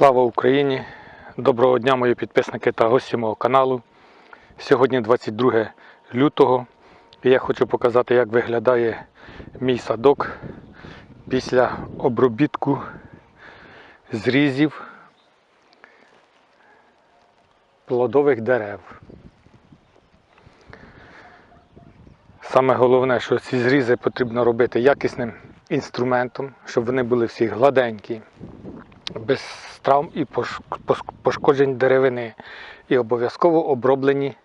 Слава Україні! Доброго дня, мої підписники та гості мого каналу. Сьогодні 22 лютого і я хочу показати, як виглядає мій садок після обробітку зрізів плодових дерев. Саме головне, що ці зрізи потрібно робити якісним інструментом, щоб вони були всі гладенькі, без травм і пош- пош- пошкоджень деревини. І обов'язково оброблені.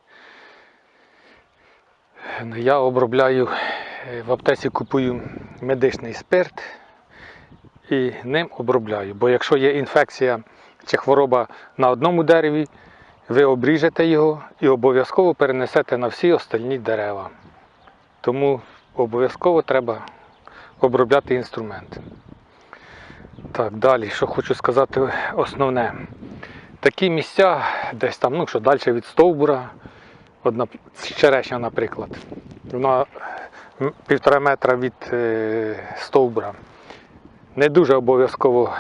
Я обробляю е, в аптеці купую медичний спирт і ним обробляю. Бо якщо є інфекція чи хвороба на одному дереві, ви обріжете його і обов'язково перенесете на всі остальні дерева. Тому обов'язково треба обробляти інструмент. Так, далі, що хочу сказати основне. Такі місця, десь там, ну що далі від стовбура, одна черешня, наприклад, вона півтора метра від е, стовбура. Не дуже обов'язково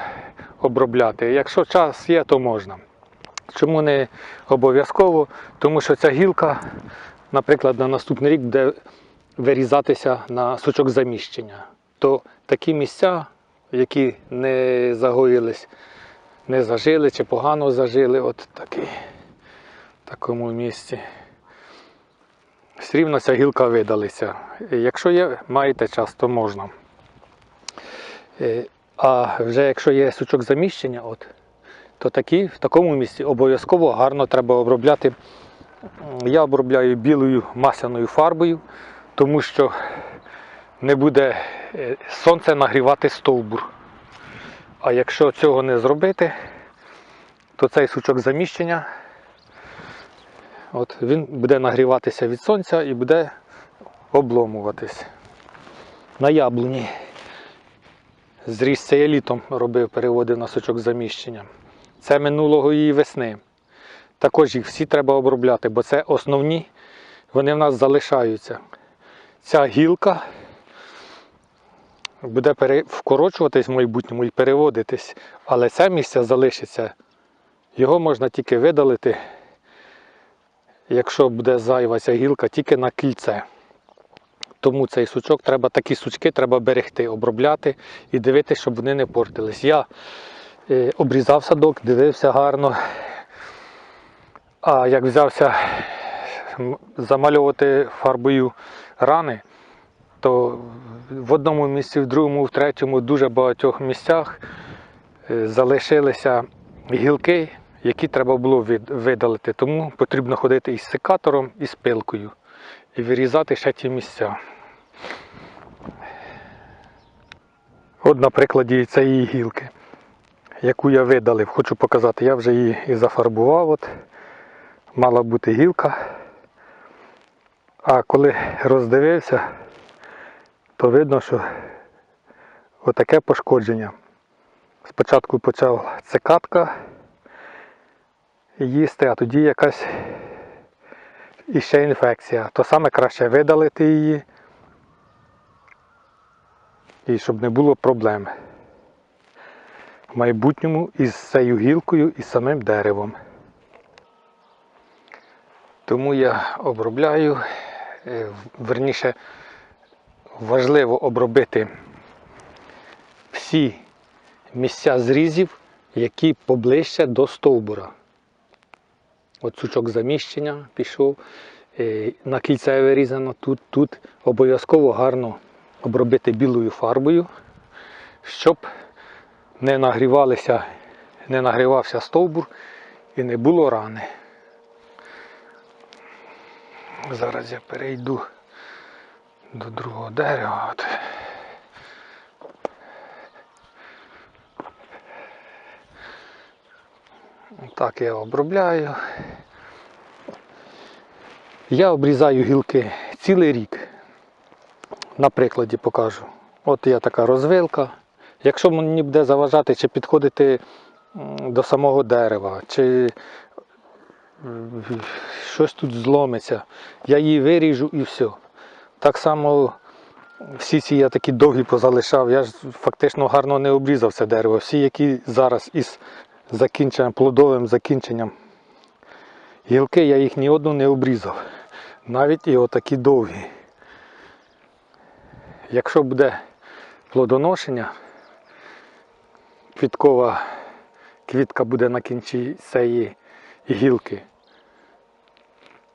обробляти. Якщо час є, то можна. Чому не обов'язково? Тому що ця гілка, наприклад, на наступний рік буде вирізатися на сучок заміщення. То такі місця, які не загоїлись, не зажили чи погано зажили, от такі, в такому місці. Ця гілка видалися. Якщо є, маєте час, то можна. Е, А вже якщо є сучок заміщення, от, то такі, в такому місці обов'язково гарно треба обробляти. Я обробляю білою масляною фарбою, тому що не буде е, сонце нагрівати стовбур. А якщо цього не зробити, то цей сучок заміщення от, він буде нагріватися від сонця і буде обломуватись. На яблуні. Зріс це я літом робив, переводив на сучок заміщення. Це минулого її весни. Також їх всі треба обробляти, бо це основні, вони в нас залишаються. Ця гілка буде вкорочуватись в майбутньому і переводитись, але це місце залишиться. Його можна тільки видалити, якщо буде зайва ця гілка, тільки на кільце. Тому цей сучок треба, такі сучки треба берегти, обробляти і дивитися, щоб вони не портились. Я е, обрізав садок, дивився гарно. А як взявся замальовувати фарбою рани, то в одному місці, в другому, в третьому, дуже багатьох місцях е, залишилися гілки, які треба було видалити. Тому потрібно ходити із секатором і з пилкою і вирізати ще ті місця. От на прикладі цієї гілки, яку я видалив, хочу показати, я вже її і зафарбував. От. Мала бути гілка. А коли роздивився, то видно, що отаке пошкодження. Спочатку почав цикатка їсти, а тоді якась іще інфекція. То саме краще видалити її, і щоб не було проблем в майбутньому із цією гілкою і самим деревом. Тому я обробляю, е, верніше важливо обробити всі місця зрізів, які поближче до стовбура. От сучок заміщення пішов, е, на кільце вирізано тут, тут. Обов'язково гарно обробити білою фарбою, щоб не нагрівалися, не нагрівався стовбур і не було рани. Зараз я перейду до другого дерева. От. Так я обробляю. Я обрізаю гілки цілий рік. На прикладі покажу. От є така розвилка. Якщо мені буде заважати, чи підходити до самого дерева, чи щось тут зломиться, я її виріжу і все. Так само всі ці я такі довгі позалишав. Я ж фактично гарно не обрізав це дерево. Всі, які зараз із закінченням, плодовим закінченням гілки, я їх ні одну не обрізав. Навіть і отакі довгі. Якщо буде плодоношення, квіткова квітка буде на кінці цієї гілки.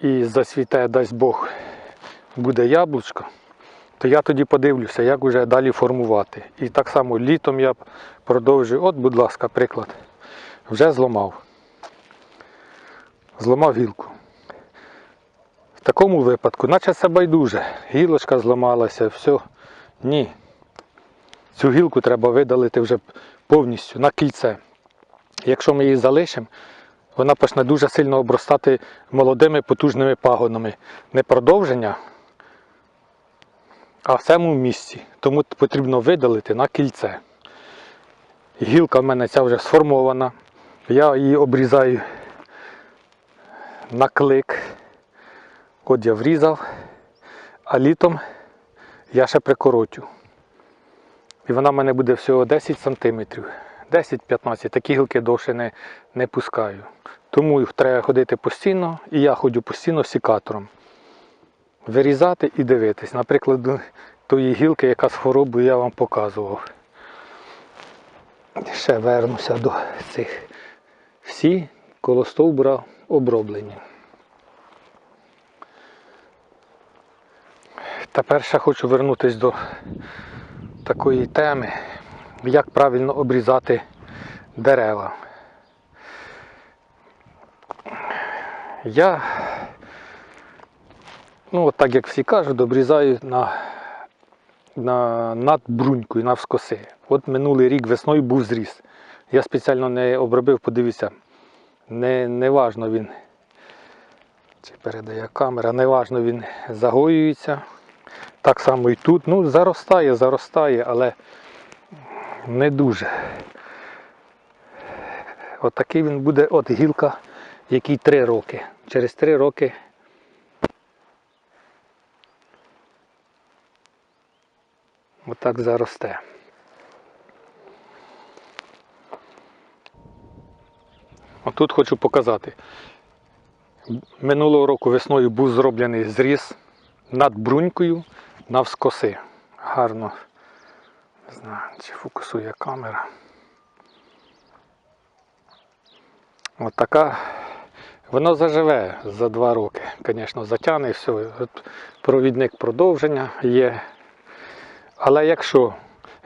І засвіте, дасть Бог, буде яблучко, то я тоді подивлюся, як вже далі формувати. І так само літом я продовжую. От, будь ласка, приклад. Вже зламав. Зламав гілку. В такому випадку, наче це байдуже. Гілочка зламалася, все. Ні. Цю гілку треба видалити вже повністю на кільце. Якщо ми її залишимо, вона почне дуже сильно обростати молодими потужними пагонами. Не продовження, а в самому місці. Тому потрібно видалити на кільце. Гілка в мене ця вже сформована. Я її обрізаю на клик. От я врізав, а літом я ще прикоротю. І вона в мене буде всього 10 см. 10-15, такі гілки довше не, не пускаю. Тому їх треба ходити постійно, і я ходжу постійно сікатором. Вирізати і дивитись. Наприклад, тої гілки, яка з хворобою я вам показував. Ще вернуся до цих. Всі коло стовбура оброблені. Тепер ще хочу вернутися до такої теми, як правильно обрізати дерева. Я, ну от так як всі кажуть, обрізаю на, на, над брунькою, навскоси. От минулий рік весною був зріс. Я спеціально не обробив, подивіться, не, не він, чи передає камера, не важно він загоюється. Так само і тут. Ну, заростає, заростає, але не дуже. От він буде, от гілка, який три роки. Через три роки. Отак заросте. Отут хочу показати. Минулого року весною був зроблений зріз над брунькою навскоси. Гарно. Не знаю, чи фокусує камера. От така. Воно заживе за два роки. Звісно, затягне все. Провідник продовження є. Але якщо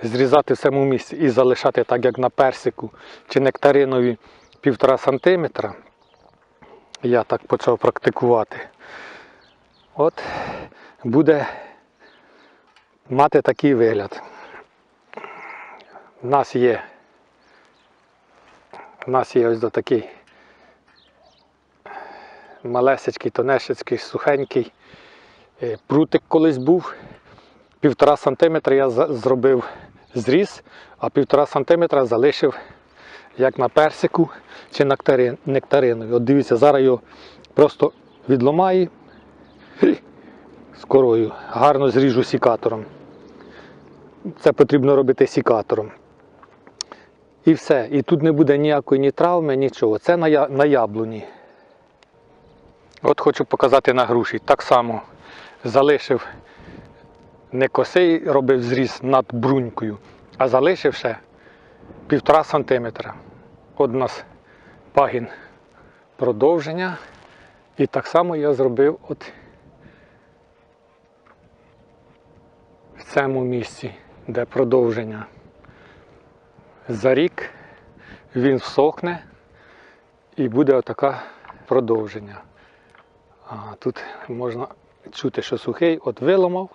зрізати в самому місці і залишати так, як на персику чи нектаринові півтора сантиметра, я так почав практикувати. От буде мати такий вигляд. У нас є, у нас є ось до такий малесечкий, тонешечкий, сухенький е, прутик колись був. Півтора сантиметра я зробив зріз, а півтора сантиметра залишив як на персику чи нектарин, нектаринові. От дивіться, зараз його просто відломаю з корою, гарно зріжу сікатором. Це потрібно робити сікатором. І все. І тут не буде ніякої ні травми, нічого. Це на, на яблуні. От хочу показати на груші. Так само залишив не косий, робив зріз над брунькою, а залишив ще півтора сантиметра. От у нас пагін продовження. І так само я зробив от в цьому місці, де продовження. За рік він всохне і буде отака продовження. А тут можна чути, що сухий, от виламав.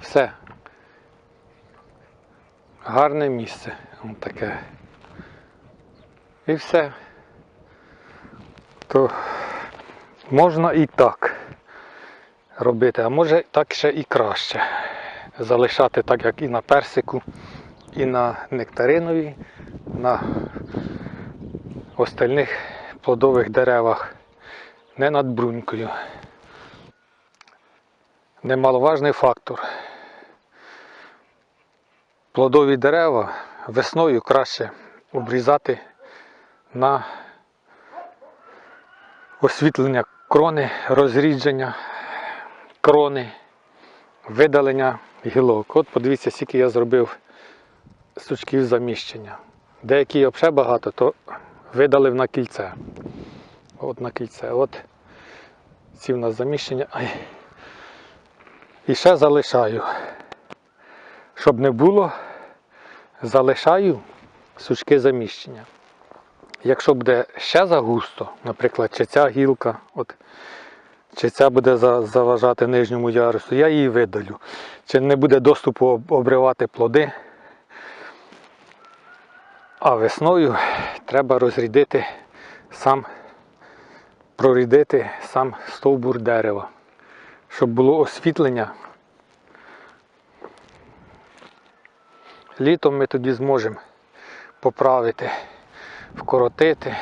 Все. Гарне місце. От таке. І все. То можна і так робити, а може так ще і краще. Залишати так, як і на персику, і на нектаринові, на остальних плодових деревах, не над брунькою. Немаловажний фактор. Плодові дерева весною краще обрізати на освітлення крони, розрідження крони, видалення гілок. От подивіться, скільки я зробив сучків заміщення. Деякі взагалі багато, то видалив на кільце. От на кільце. От ці в нас заміщення. І ще залишаю. Щоб не було, залишаю сучки заміщення. Якщо буде ще загусто, наприклад, чи ця гілка, от, чи ця буде заважати нижньому ярусу, я її видалю. Чи не буде доступу обривати плоди. А весною треба розрідити сам, прорідити сам стовбур дерева, щоб було освітлення. Літом ми тоді зможемо поправити, вкоротити.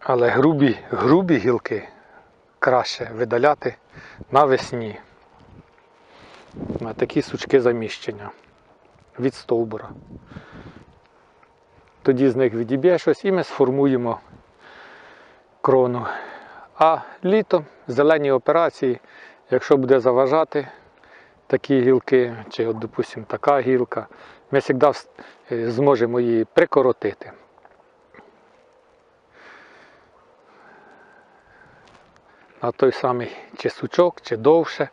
Але грубі, грубі гілки краще видаляти навесні. На такі сучки заміщення від стовбура. Тоді з них відіб'є щось і ми сформуємо крону. А літом зелені операції, якщо буде заважати такі гілки, чи, от, допустимо, така гілка, ми завжди зможемо її прикоротити. На той самий чи сучок, чи довше.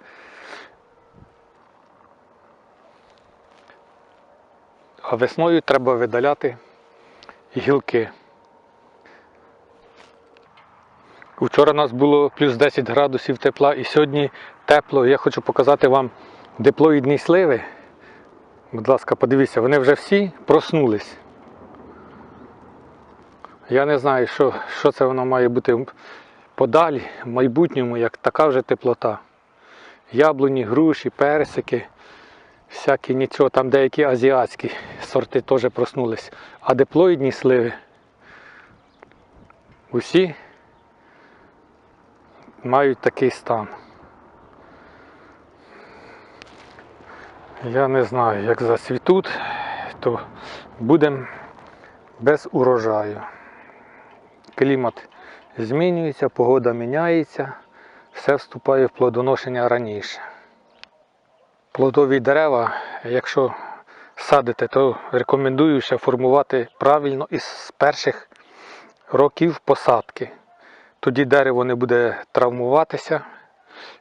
А весною треба видаляти гілки. Вчора у нас було плюс 10 градусів тепла і сьогодні тепло. Я хочу показати вам диплоїдні сливи. Будь ласка, подивіться, вони вже всі проснулись. Я не знаю, що, що це воно має бути подалі, в майбутньому, як така вже теплота. Яблуні, груші, персики, всякі нічого, там деякі азіатські сорти теж проснулись. А диплоїдні сливи усі мають такий стан. Я не знаю, як зацвітуть, то будемо без урожаю. Клімат змінюється, погода міняється, все вступає в плодоношення раніше. Плодові дерева, якщо садите, то рекомендую ще формувати правильно із перших років посадки. Тоді дерево не буде травмуватися,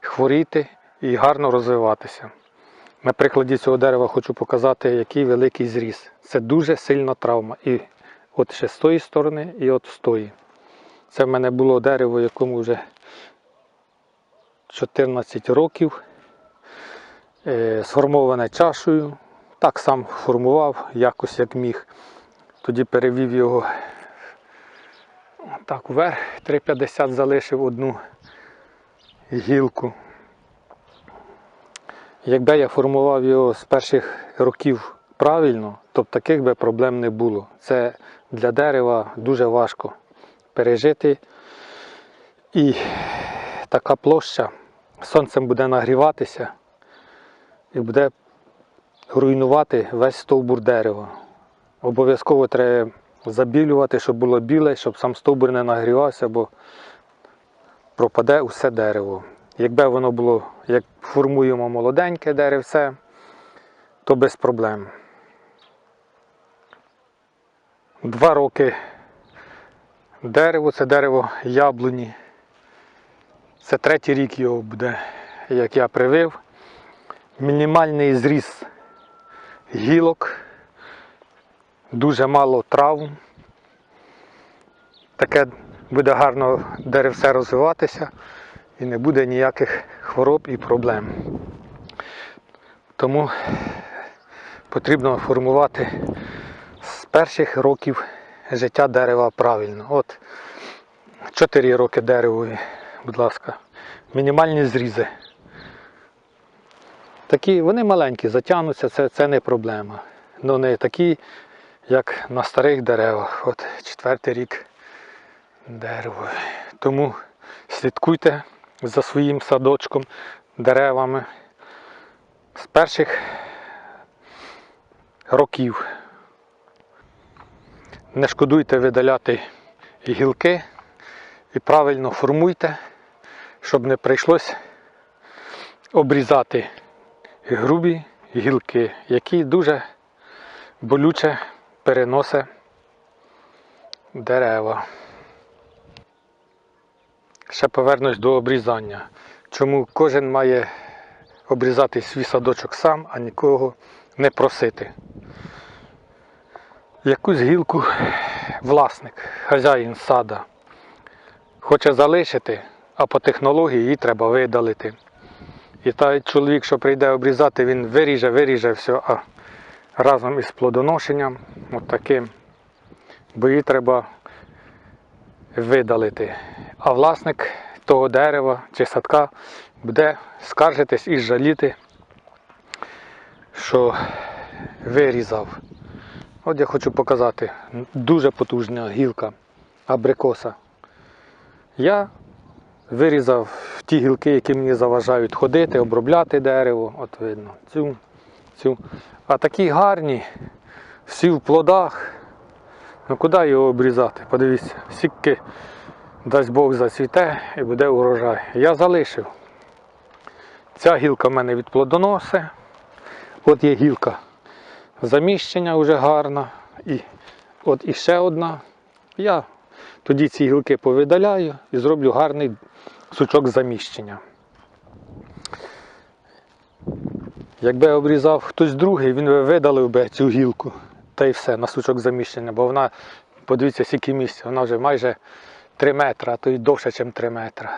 хворіти і гарно розвиватися. На прикладі цього дерева хочу показати, який великий зріс. Це дуже сильна травма. І от ще з тої сторони, і от з тої. Це в мене було дерево, якому вже 14 років, е, сформоване чашею. Так сам формував, якось як міг. Тоді перевів його так вверх, 3,50 залишив одну гілку. Якби я формував його з перших років правильно, то таких би проблем не було. Це для дерева дуже важко пережити. І така площа сонцем буде нагріватися і буде руйнувати весь стовбур дерева. Обов'язково треба забілювати, щоб було біле, щоб сам стовбур не нагрівався, бо пропаде усе дерево. Якби воно було, як формуємо молоденьке деревце, то без проблем. Два роки дерево, це дерево яблуні. Це третій рік його буде, як я привив. Мінімальний зріз гілок, дуже мало травм. Таке буде гарно деревце розвиватися і не буде ніяких хвороб і проблем. Тому потрібно формувати з перших років життя дерева правильно. От 4 роки дереву, будь ласка, мінімальні зрізи. Такі, вони маленькі, затягнуться, це, це не проблема. Ну не такі, як на старих деревах. От четвертий рік дерево. Тому слідкуйте за своїм садочком, деревами з перших років. Не шкодуйте видаляти гілки і правильно формуйте, щоб не прийшлось обрізати грубі гілки, які дуже болюче переносить дерева. Ще повернусь до обрізання. Чому кожен має обрізати свій садочок сам, а нікого не просити. Якусь гілку власник, хазяїн сада, хоче залишити, а по технології її треба видалити. І той чоловік, що прийде обрізати, він виріже, виріже все, а разом із плодоношенням, от таким, бо її треба видалити. А власник того дерева чи садка буде скаржитись і жаліти, що вирізав. От я хочу показати дуже потужна гілка абрикоса. Я вирізав ті гілки, які мені заважають ходити, обробляти дерево. От видно, цю, цю. А такі гарні, всі в плодах. Ну куди його обрізати? Подивіться, скільки дасть Бог зацвіте і буде урожай. Я залишив. Ця гілка в мене від плодоноси. От є гілка заміщення вже гарна. І от іще одна. Я тоді ці гілки повидаляю і зроблю гарний сучок заміщення. Якби обрізав хтось другий, він би видалив би цю гілку та й все на сучок заміщення, бо вона, подивіться, скільки місця, вона вже майже 3 метри, а то й довше, ніж 3 метри.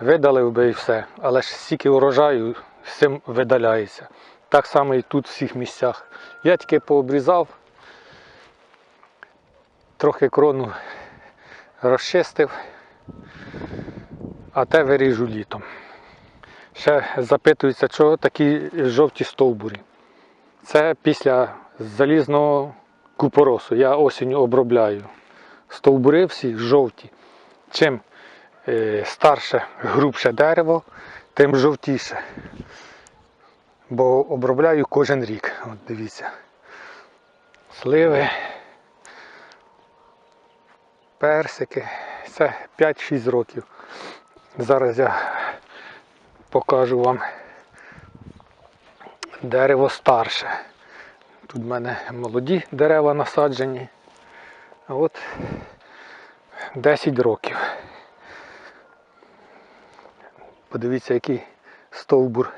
Видалив би і все, але ж стільки урожаю з цим видаляється. Так само і тут в всіх місцях. Я тільки пообрізав, трохи крону розчистив, а те виріжу літом. Ще запитуються, чого такі жовті стовбурі. Це після залізного купоросу. Я осінню обробляю. Стовбури всі жовті. Чим е, старше, грубше дерево, тим жовтіше. Бо обробляю кожен рік. От дивіться. Сливи, персики. Це 5-6 років. Зараз я покажу вам дерево старше. Тут в мене молоді дерева насаджені. От 10 років. Подивіться, який стовбур.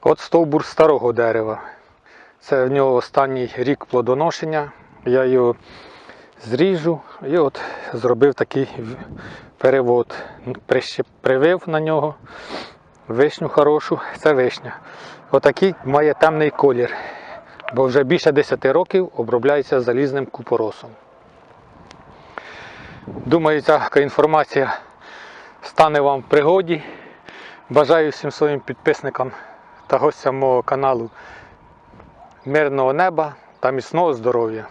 От стовбур старого дерева. Це в нього останній рік плодоношення. Я його зріжу і от зробив такий перевод. Привив на нього вишню хорошу, це вишня. Отакий має темний колір, бо вже більше 10 років обробляється залізним купоросом. Думаю, ця інформація стане вам в пригоді. Бажаю всім своїм підписникам та гостям мого каналу мирного неба та міцного здоров'я.